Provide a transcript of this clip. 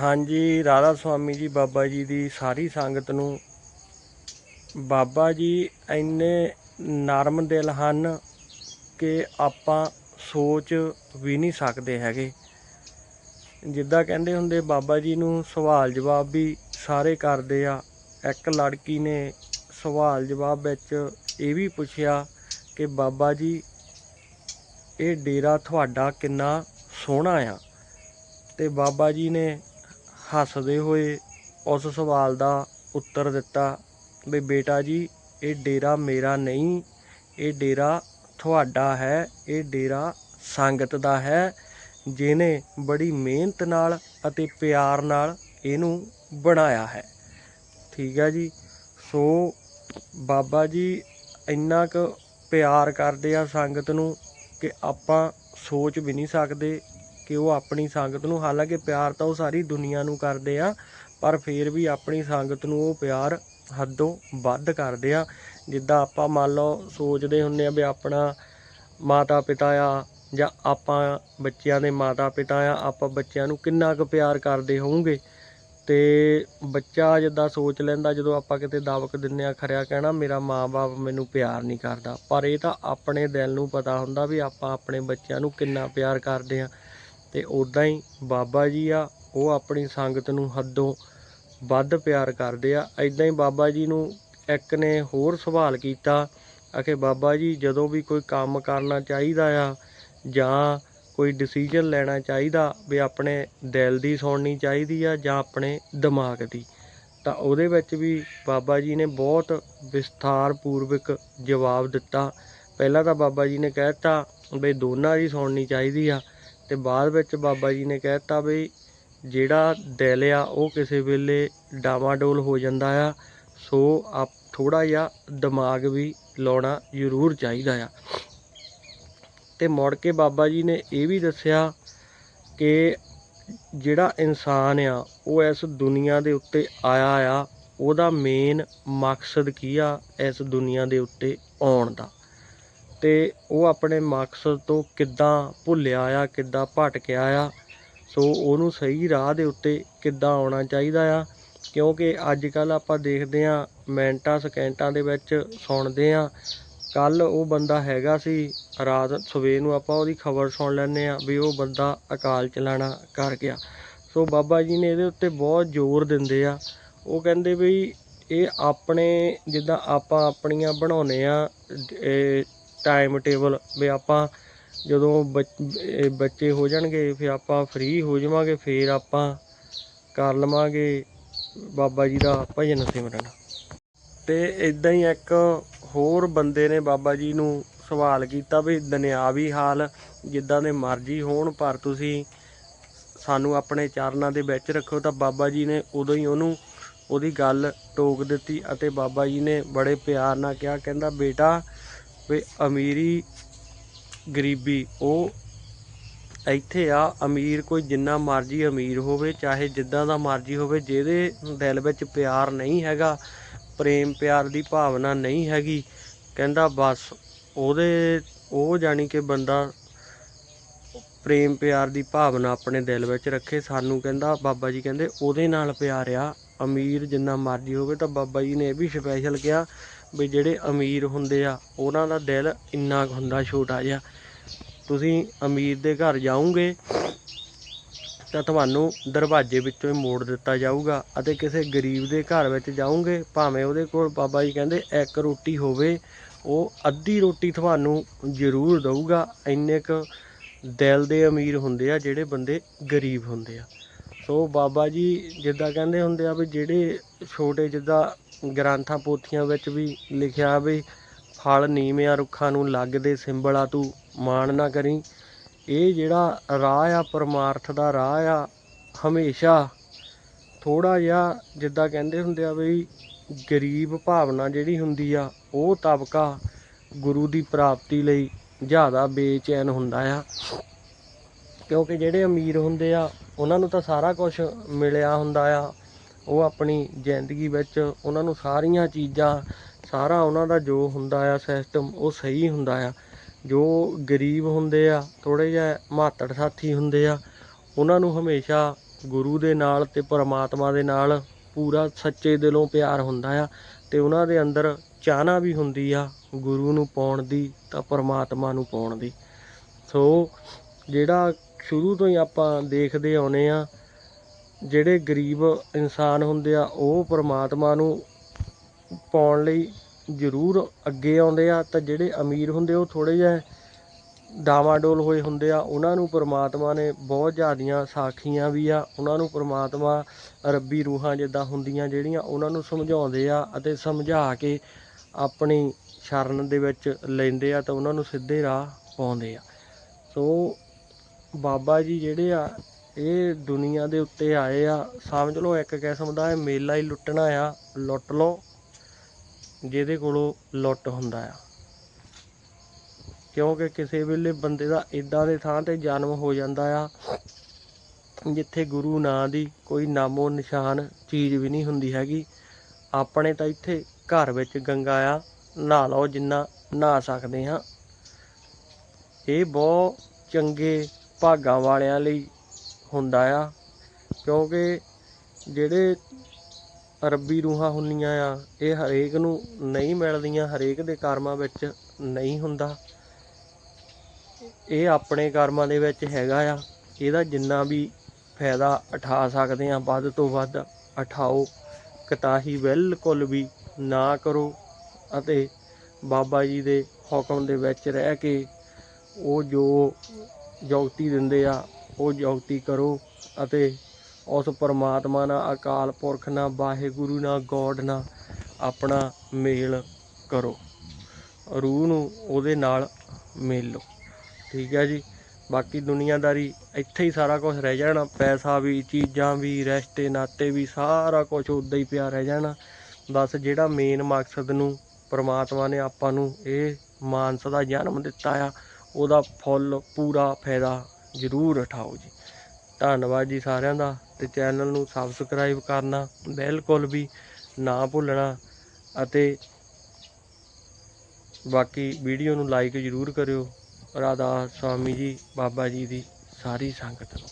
ਹਾਂਜੀ, ਰਾਧਾ ਸੁਆਮੀ ਜੀ, ਬਾਬਾ ਜੀ ਦੀ ਸਾਰੀ ਸੰਗਤ ਨੂੰ। ਬਾਬਾ ਜੀ ਇੰਨੇ ਨਰਮ ਦਿਲ ਹਨ ਕਿ ਆਪਾਂ ਸੋਚ ਵੀ ਨਹੀਂ ਸਕਦੇ ਹੈਗੇ। ਜਿੱਦਾਂ ਕਹਿੰਦੇ ਹੁੰਦੇ, ਬਾਬਾ ਜੀ ਨੂੰ ਸਵਾਲ ਜਵਾਬ ਵੀ ਸਾਰੇ ਕਰਦੇ ਆ। ਇੱਕ ਲੜਕੀ ਨੇ ਸਵਾਲ ਜਵਾਬ ਵਿੱਚ ਇਹ ਵੀ ਪੁੱਛਿਆ ਕਿ ਬਾਬਾ ਜੀ, ਇਹ ਡੇਰਾ ਤੁਹਾਡਾ ਕਿੰਨਾ ਸੋਹਣਾ ਆ? ਤੇ ਬਾਬਾ ਜੀ ਨੇ ਹੱਸਦੇ ਹੋਏ ਉਸ ਸਵਾਲ ਦਾ ਉੱਤਰ ਦਿੱਤਾ ਵੀ ਬੇਟਾ ਜੀ, ਇਹ ਡੇਰਾ ਮੇਰਾ ਨਹੀਂ, ਇਹ ਡੇਰਾ ਤੁਹਾਡਾ ਹੈ, ਇਹ ਡੇਰਾ ਸੰਗਤ ਦਾ ਹੈ। ਜਿਨੇ ਬੜੀ ਮਿਹਨਤ ਨਾਲ ਅਤੇ ਪਿਆਰ ਨਾਲ ਇਹਨੂੰ ਬਣਾਇਆ ਹੈ। ਠੀਕ ਹੈ ਜੀ? ਸੋ ਬਾਬਾ ਜੀ, ਇੰਨਾ ਕੁ ਪਿਆਰ ਕਰਦੇ ਆ ਸੰਗਤ ਨੂੰ ਕਿ ਆਪਾਂ ਸੋਚ ਵੀ ਨਹੀਂ ਸਕਦੇ ਕਿ ਉਹ ਆਪਣੀ ਸੰਗਤ ਨੂੰ, ਹਾਲਾਂਕਿ ਪਿਆਰ ਤਾਂ ਉਹ ਸਾਰੀ ਦੁਨੀਆ ਨੂੰ ਕਰਦੇ ਆ, ਪਰ ਫਿਰ ਵੀ ਆਪਣੀ ਸੰਗਤ ਨੂੰ ਉਹ ਪਿਆਰ ਹੱਦੋਂ ਵੱਧ ਕਰਦੇ ਆ। ਜਿੱਦਾਂ ਆਪਾਂ ਮੰਨ ਲਓ ਸੋਚਦੇ ਹੁੰਨੇ ਆ ਵੀ ਆਪਣਾ ਮਾਤਾ ਪਿਤਾ ਆ ਜਾਂ ਆਪਾਂ ਬੱਚਿਆਂ ਦੇ ਮਾਤਾ ਪਿਤਾ ਆ, ਆਪਾਂ ਬੱਚਿਆਂ ਨੂੰ ਕਿੰਨਾ ਕੁ ਪਿਆਰ ਕਰਦੇ ਹੋਵਾਂਗੇ ਤੇ ਬੱਚਾ ਜਿੱਦਾਂ ਸੋਚ ਲੈਂਦਾ, ਜਦੋਂ ਆਪਾਂ ਕਿਤੇ ਦਾਵਕ ਦਿੰਨੇ ਆ, ਖਰਿਆ ਕਹਿਣਾ, ਮੇਰਾ ਮਾਂ-ਬਾਪ ਮੈਨੂੰ ਪਿਆਰ ਨਹੀਂ ਕਰਦਾ। ਪਰ ਇਹ ਤਾਂ ਆਪਣੇ ਦਿਲ ਨੂੰ ਪਤਾ ਹੁੰਦਾ ਵੀ ਆਪਾਂ ਆਪਣੇ ਬੱਚਿਆਂ ਨੂੰ ਕਿੰਨਾ ਪਿਆਰ ਕਰਦੇ ਆ। ਤੇ ਉਦਾਂ ਹੀ ਬਾਬਾ ਜੀ ਆ, ਉਹ ਆਪਣੀ ਸੰਗਤ ਨੂੰ ਹੱਦੋਂ ਵੱਧ ਪਿਆਰ ਕਰਦੇ ਆ। ਐਦਾਂ ਹੀ ਬਾਬਾ ਜੀ ਨੂੰ ਇੱਕ ਨੇ ਹੋਰ ਸਵਾਲ ਕੀਤਾ, ਆਖੇ ਬਾਬਾ ਜੀ ਜਦੋਂ ਵੀ ਕੋਈ ਕੰਮ ਕਰਨਾ ਚਾਹੀਦਾ ਆ ਜਾਂ ਕੋਈ ਡਿਸੀਜਨ ਲੈਣਾ ਚਾਹੀਦਾ ਵੀ ਆਪਣੇ ਦਿਲ ਦੀ ਸੁਣਨੀ ਚਾਹੀਦੀ ਆ ਜਾਂ ਆਪਣੇ ਦਿਮਾਗ ਦੀ, ਤਾਂ ਉਹਦੇ ਵਿੱਚ ਵੀ ਬਾਬਾ ਜੀ ਨੇ ਬਹੁਤ ਵਿਸਥਾਰ ਪੂਰਵਕ ਜਵਾਬ ਦਿੱਤਾ। ਪਹਿਲਾਂ ਤਾਂ ਬਾਬਾ ਜੀ ਨੇ ਕਹਿਤਾ ਵੀ ਦੋਨਾਂ ਦੀ ਸੁਣਨੀ ਚਾਹੀਦੀ ਆ ਤੇ ਬਾਅਦ ਵਿੱਚ ਬਾਬਾ ਜੀ ਨੇ ਕਹਿਤਾ ਵੀ ਜਿਹੜਾ ਦਿਲ ਆ, ਉਹ ਕਿਸੇ ਵੇਲੇ ਡਾਵਾਡੋਲ ਹੋ ਜਾਂਦਾ ਆ। ਸੋ ਆਪ ਥੋੜਾ ਜਿਹਾ ਦਿਮਾਗ ਵੀ ਲਾਉਣਾ ਜ਼ਰੂਰ ਚਾਹੀਦਾ ਆ। ਤੇ ਮੁੜ ਕੇ ਬਾਬਾ ਜੀ ਨੇ ਇਹ ਵੀ ਦੱਸਿਆ ਕਿ ਜਿਹੜਾ ਇਨਸਾਨ ਆ, ਉਹ ਇਸ ਦੁਨੀਆ ਦੇ ਉੱਤੇ ਆਇਆ ਆ। ਉਹਦਾ ਮੇਨ ਮਕਸਦ ਕੀ ਆ, ਇਸ ਦੁਨੀਆ ਦੇ ਉੱਤੇ ਆਉਣ ਦਾ। ਤੇ ਉਹ ਆਪਣੇ ਮਕਸਦ ਤੋਂ ਕਿੱਦਾਂ ਭੁੱਲਿਆ ਆ, ਕਿੱਦਾਂ ਭਟਕਿਆ ਆ। ਸੋ ਉਹਨੂੰ ਸਹੀ ਰਾਹ ਦੇ ਉੱਤੇ ਕਿੱਦਾਂ ਆਉਣਾ ਚਾਹੀਦਾ ਆ। ਕਿਉਂਕਿ ਅੱਜ ਕੱਲ੍ਹ ਆਪਾਂ ਦੇਖਦੇ ਹਾਂ, ਮਿੰਟਾਂ, ਸਕਿੰਟਾਂ ਦੇ ਵਿੱਚ ਸੁਣਦੇ ਹਾਂ। ਕੱਲ ਉਹ ਬੰਦਾ ਹੈਗਾ ਸੀ, ਰਾਤ ਸਵੇਰ ਨੂੰ ਆਪਾਂ ਉਹਦੀ ਖਬਰ ਸੁਣ ਲੈਂਦੇ ਹਾਂ ਵੀ ਉਹ ਬੰਦਾ ਅਕਾਲ ਚਲਾਣਾ ਕਰ ਗਿਆ। ਸੋ ਬਾਬਾ ਜੀ ਨੇ ਇਹਦੇ ਉੱਤੇ ਬਹੁਤ ਜ਼ੋਰ ਦਿੰਦੇ ਆ। ਉਹ ਕਹਿੰਦੇ ਵੀ ਇਹ ਆਪਣੇ, ਜਿੱਦਾਂ ਆਪਾਂ ਆਪਣੀਆਂ ਬਣਾਉਨੇ ਆ ਟਾਈਮ ਟੇਬਲ ਵੀ ਆਪਾਂ ਜਦੋਂ ਬੱਚੇ ਹੋ ਜਾਣਗੇ, ਫਿਰ ਆਪਾਂ ਫ੍ਰੀ ਹੋ ਜਾਵਾਂਗੇ, ਫਿਰ ਆਪਾਂ ਕਰ ਲਵਾਂਗੇ ਬਾਬਾ ਜੀ ਦਾ ਭਜਨ ਸਿਮਰਨ। ਤੇ ਇਦਾਂ ਹੀ ਇੱਕ ਹੋਰ ਬੰਦੇ ਨੇ ਬਾਬਾ ਜੀ ਨੂੰ ਸਵਾਲ ਕੀਤਾ ਵੀ ਦੁਨਿਆਵੀ ਹਾਲ ਜਿੱਦਾਂ ਦੇ ਮਰਜ਼ੀ ਹੋਣ, ਪਰ ਤੁਸੀਂ ਸਾਨੂੰ ਆਪਣੇ ਚਰਨਾਂ ਦੇ ਵਿੱਚ ਰੱਖੋ, ਤਾਂ ਬਾਬਾ ਜੀ ਨੇ ਉਦੋਂ ਹੀ ਉਹਨੂੰ ਉਹਦੀ ਗੱਲ ਟੋਕ ਦਿੱਤੀ ਅਤੇ ਬਾਬਾ ਜੀ ਨੇ ਬੜੇ ਪਿਆਰ ਨਾਲ ਕਿਹਾ, ਕਹਿੰਦਾ, ਬੇਟਾ ਵੀ ਅਮੀਰੀ ਗਰੀਬੀ, ਉਹ ਇੱਥੇ ਆ, ਅਮੀਰ ਕੋਈ ਜਿੰਨਾ ਮਰਜ਼ੀ ਅਮੀਰ ਹੋਵੇ, ਚਾਹੇ ਜਿੱਦਾਂ ਦਾ ਮਰਜ਼ੀ ਹੋਵੇ, ਜਿਹਦੇ ਦਿਲ ਵਿੱਚ ਪਿਆਰ ਨਹੀਂ ਹੈਗਾ, ਪ੍ਰੇਮ ਪਿਆਰ ਦੀ ਭਾਵਨਾ ਨਹੀਂ ਹੈਗੀ, ਕਹਿੰਦਾ ਬਸ ਉਹਦੇ, ਉਹ ਜਾਣੀ ਕਿ ਬੰਦਾ ਪ੍ਰੇਮ ਪਿਆਰ ਦੀ ਭਾਵਨਾ ਆਪਣੇ ਦਿਲ ਵਿੱਚ ਰੱਖੇ, ਸਾਨੂੰ ਕਹਿੰਦਾ, ਬਾਬਾ ਜੀ ਕਹਿੰਦੇ, ਉਹਦੇ ਨਾਲ ਪਿਆਰ ਆ, ਅਮੀਰ ਜਿੰਨਾ ਮਰਜ਼ੀ ਹੋਵੇ, ਤਾਂ ਬਾਬਾ ਜੀ ਨੇ ਇਹ ਵੀ ਸਪੈਸ਼ਲ ਕਿਹਾ ਵੀ ਜਿਹੜੇ ਅਮੀਰ ਹੁੰਦੇ ਆ, ਉਹਨਾਂ ਦਾ ਦਿਲ ਇੰਨਾ ਕੁ ਹੁੰਦਾ ਛੋਟਾ ਜਿਹਾ। ਤੁਸੀਂ ਅਮੀਰ ਦੇ ਘਰ ਜਾਓਗੇ ਤਾਂ ਤੁਹਾਨੂੰ ਦਰਵਾਜ਼ੇ ਵਿੱਚੋਂ ਹੀ ਮੋੜ ਦਿੱਤਾ ਜਾਊਗਾ ਅਤੇ ਕਿਸੇ ਗਰੀਬ ਦੇ ਘਰ ਵਿੱਚ ਜਾਓਗੇ, ਭਾਵੇਂ ਉਹਦੇ ਕੋਲ ਬਾਬਾ ਜੀ ਕਹਿੰਦੇ ਇੱਕ ਰੋਟੀ ਹੋਵੇ, ਉਹ ਅੱਧੀ ਰੋਟੀ ਤੁਹਾਨੂੰ ਜ਼ਰੂਰ ਦਊਗਾ। ਇੰਨੇ ਕੁ ਦਿਲ ਦੇ ਅਮੀਰ ਹੁੰਦੇ ਆ ਜਿਹੜੇ ਬੰਦੇ ਗਰੀਬ ਹੁੰਦੇ ਆ। ਸੋ ਬਾਬਾ ਜੀ ਜਿੱਦਾਂ ਕਹਿੰਦੇ ਹੁੰਦੇ ਆ ਵੀ ਜਿਹੜੇ ਛੋਟੇ ਜਿੱਦਾਂ ਗ੍ਰੰਥਾਂ ਪੋਥੀਆਂ ਵਿੱਚ ਵੀ ਲਿਖਿਆ ਵੀ ਫਲ ਨੀਵਿਆਂ ਰੁੱਖਾਂ ਨੂੰ ਲੱਗਦੇ ਸਿੰਬਲਾ ਤੂੰ ਮਾਣ ਨਾ ਕਰੀ, ਇਹ ਜਿਹੜਾ ਰਾਹ ਆ ਪਰਮਾਰਥ ਦਾ ਰਾਹ ਆ, ਹਮੇਸ਼ਾ ਥੋੜਾ ਜਿਹਾ ਜਿੱਦਾਂ ਕਹਿੰਦੇ ਹੁੰਦੇ ਆ ਵੀ ਗਰੀਬ ਭਾਵਨਾ ਜਿਹੜੀ ਹੁੰਦੀ ਆ, ਉਹ ਤਬਕਾ ਗੁਰੂ ਦੀ ਪ੍ਰਾਪਤੀ ਲਈ ਜ਼ਿਆਦਾ ਬੇਚੈਨ ਹੁੰਦਾ ਆ। ਕਿਉਂਕਿ ਜਿਹੜੇ ਅਮੀਰ ਹੁੰਦੇ ਆ, ਉਹਨਾਂ ਨੂੰ ਤਾਂ ਸਾਰਾ ਕੁਝ ਮਿਲਿਆ ਹੁੰਦਾ ਆ। ਉਹ ਆਪਣੀ ਜ਼ਿੰਦਗੀ ਵਿੱਚ ਉਹਨਾਂ ਨੂੰ ਸਾਰੀਆਂ ਚੀਜ਼ਾਂ, ਸਾਰਾ ਉਹਨਾਂ ਦਾ ਜੋ ਹੁੰਦਾ ਆ ਸਿਸਟਮ ਉਹ ਸਹੀ ਹੁੰਦਾ ਆ। ਜੋ ਗਰੀਬ ਹੁੰਦੇ ਆ ਥੋੜੇ ਜਿਹਾ ਮਾਤੜ ਸਾਥੀ ਹੁੰਦੇ ਆ, ਉਹਨਾਂ ਨੂੰ ਹਮੇਸ਼ਾ ਗੁਰੂ ਦੇ ਨਾਲ ਤੇ ਪਰਮਾਤਮਾ ਦੇ ਨਾਲ ਪੂਰਾ ਸੱਚੇ ਦਿਲੋਂ ਪਿਆਰ ਹੁੰਦਾ ਆ ਤੇ ਉਹਨਾਂ ਦੇ ਅੰਦਰ ਚਾਹਨਾ ਵੀ ਹੁੰਦੀ ਆ ਗੁਰੂ ਨੂੰ ਪਾਉਣ ਦੀ, ਤਾਂ ਪਰਮਾਤਮਾ ਨੂੰ ਪਾਉਣ ਦੀ। ਸੋ, ਜਿਹੜਾ ਸ਼ੁਰੂ ਤੋਂ ਹੀ ਆਪਾਂ ਦੇਖਦੇ ਆਉਨੇ ਆ, ਜਿਹੜੇ ਗਰੀਬ ਇਨਸਾਨ ਹੁੰਦੇ ਆ, ਉਹ ਪਰਮਾਤਮਾ ਨੂੰ ਪਾਉਣ ਲਈ ਜ਼ਰੂਰ ਅੱਗੇ ਆਉਂਦੇ ਆ, ਤਾਂ ਜਿਹੜੇ ਅਮੀਰ ਹੁੰਦੇ ਉਹ ਥੋੜੇ ਜਿਹਾ ਡਾਵਾਡੋਲ ਹੋਏ ਹੁੰਦੇ ਆ, ਉਹਨਾਂ ਨੂੰ ਪਰਮਾਤਮਾ ਨੇ ਬਹੁਤ ਜ਼ਿਆਦੀਆਂ ਸਾਖੀਆਂ ਵੀ ਆ, ਉਹਨਾਂ ਨੂੰ ਪਰਮਾਤਮਾ ਰੱਬੀ ਰੂਹਾਂ ਜਿੱਦਾਂ ਹੁੰਦੀਆਂ ਜਿਹੜੀਆਂ, ਉਹਨਾਂ ਨੂੰ ਸਮਝਾਉਂਦੇ ਆ ਅਤੇ ਸਮਝਾ ਕੇ ਆਪਣੀ ਸ਼ਰਨ ਦੇ ਵਿੱਚ ਲੈਂਦੇ ਆ, ਤਾਂ ਉਹਨਾਂ ਨੂੰ ਸਿੱਧੇ ਰਾਹ ਪਾਉਂਦੇ ਆ। ਸੋ ਬਾਬਾ ਜੀ ਜਿਹੜੇ ਆ, ਇਹ ਦੁਨੀਆ ਦੇ ਉੱਤੇ ਆਏ ਆ। ਸਮਝ ਲਓ, ਇੱਕ ਕਿਸਮ ਦਾ ਇਹ ਮੇਲਾ ਹੀ ਲੁੱਟਣਾ ਆ, ਲੁੱਟ ਲਓ, ਜਿਹਦੇ ਕੋਲੋਂ ਲੁੱਟ ਹੁੰਦਾ ਆ। ਕਿਉਂਕਿ ਕਿਸੇ ਵੇਲੇ ਬੰਦੇ ਦਾ ਇਦਾਂ ਦੇ ਥਾਂ ਤੇ ਜਨਮ ਹੋ ਜਾਂਦਾ ਆ, ਜਿੱਥੇ ਗੁਰੂ ਨਾਂ ਦੀ ਕੋਈ ਨਾਮੋ ਨਿਸ਼ਾਨ ਚੀਜ਼ ਵੀ ਨਹੀਂ ਹੁੰਦੀ ਹੈਗੀ। ਆਪਣੇ ਤਾਂ ਇੱਥੇ ਘਰ ਵਿੱਚ ਗੰਗਾ ਆ, ਨਹਾ ਲਓ ਜਿੰਨਾ ਨਹਾ ਸਕਦੇ ਹਾਂ। ਇਹ ਬਹੁਤ ਚੰਗੇ ਭਾਗਾਂ ਵਾਲਿਆਂ ਲਈ ਹੁੰਦਾ ਆ, ਕਿਉਂਕਿ ਜਿਹੜੇ ਰੱਬੀ ਰੂਹਾਂ ਹੁੰਦੀਆਂ ਆ, ਇਹ ਹਰੇਕ ਨੂੰ ਨਹੀਂ ਮਿਲਦੀਆਂ, ਹਰੇਕ ਦੇ ਕਰਮਾਂ ਵਿੱਚ ਨਹੀਂ ਹੁੰਦਾ। ਇਹ ਆਪਣੇ ਕਰਮਾਂ ਦੇ ਵਿੱਚ ਹੈਗਾ ਆ, ਇਹਦਾ ਜਿੰਨਾ ਵੀ ਫਾਇਦਾ ਉਠਾ ਸਕਦੇ ਆ, ਵੱਧ ਤੋਂ ਵੱਧ ਉਠਾਓ। ਕਤਾਹੀ ਬਿਲਕੁਲ ਵੀ ਨਾ ਕਰੋ ਅਤੇ ਬਾਬਾ ਜੀ ਦੇ ਹੁਕਮ ਦੇ ਵਿੱਚ ਰਹਿ ਕੇ ਉਹ ਜੋ ਜੁਗਤੀ ਦਿੰਦੇ ਆ, ਉਹ ਜੁਗਤੀ ਕਰੋ ਅਤੇ ਉਸ ਪਰਮਾਤਮਾ ਨਾਲ ਅਕਾਲ ਪੁਰਖ ਨਾਲ, ਵਾਹਿਗੁਰੂ ਨਾਲ, ਗੋਡ ਨਾਲ ਆਪਣਾ ਮੇਲ ਕਰੋ। ਰੂਹ ਨੂੰ ਉਹਦੇ ਨਾਲ ਮਿਲ ਲਓ। ਠੀਕ ਹੈ ਜੀ? ਬਾਕੀ ਦੁਨੀਆਦਾਰੀ ਇੱਥੇ ਹੀ ਸਾਰਾ ਕੁਝ ਰਹਿ ਜਾਣਾ। ਪੈਸਾ ਵੀ, ਚੀਜ਼ਾਂ ਵੀ, ਰਿਸ਼ਤੇ, ਨਾਤੇ ਵੀ, ਸਾਰਾ ਕੁਝ ਉਦਾਂ ਹੀ ਪਿਆ ਰਹਿ ਜਾਣਾ। ਬਸ ਜਿਹੜਾ ਮੇਨ ਮਕਸਦ ਨੂੰ ਪਰਮਾਤਮਾ ਨੇ ਆਪਾਂ ਨੂੰ ਇਹ ਮਾਨਸ ਦਾ ਜਨਮ ਦਿੱਤਾ ਆ ਉਹਦਾ ਫੁੱਲ ਪੂਰਾ ਫਾਇਦਾ ਜ਼ਰੂਰ ਉਠਾਓ ਜੀ। ਧੰਨਵਾਦ ਜੀ ਸਾਰਿਆਂ ਦਾ ਤੇ ਚੈਨਲ ਨੂੰ ਸਬਸਕ੍ਰਾਈਬ ਕਰਨਾ ਬਿਲਕੁਲ ਵੀ ਨਾ ਭੁੱਲਣਾ ਅਤੇ ਬਾਕੀ ਵੀਡੀਓ ਨੂੰ ਲਾਈਕ ਜ਼ਰੂਰ ਕਰਿਓ। ਰਾਧਾ ਸਵਾਮੀ ਜੀ, ਬਾਬਾ ਜੀ ਦੀ ਸਾਰੀ ਸੰਗਤ ਨੂੰ।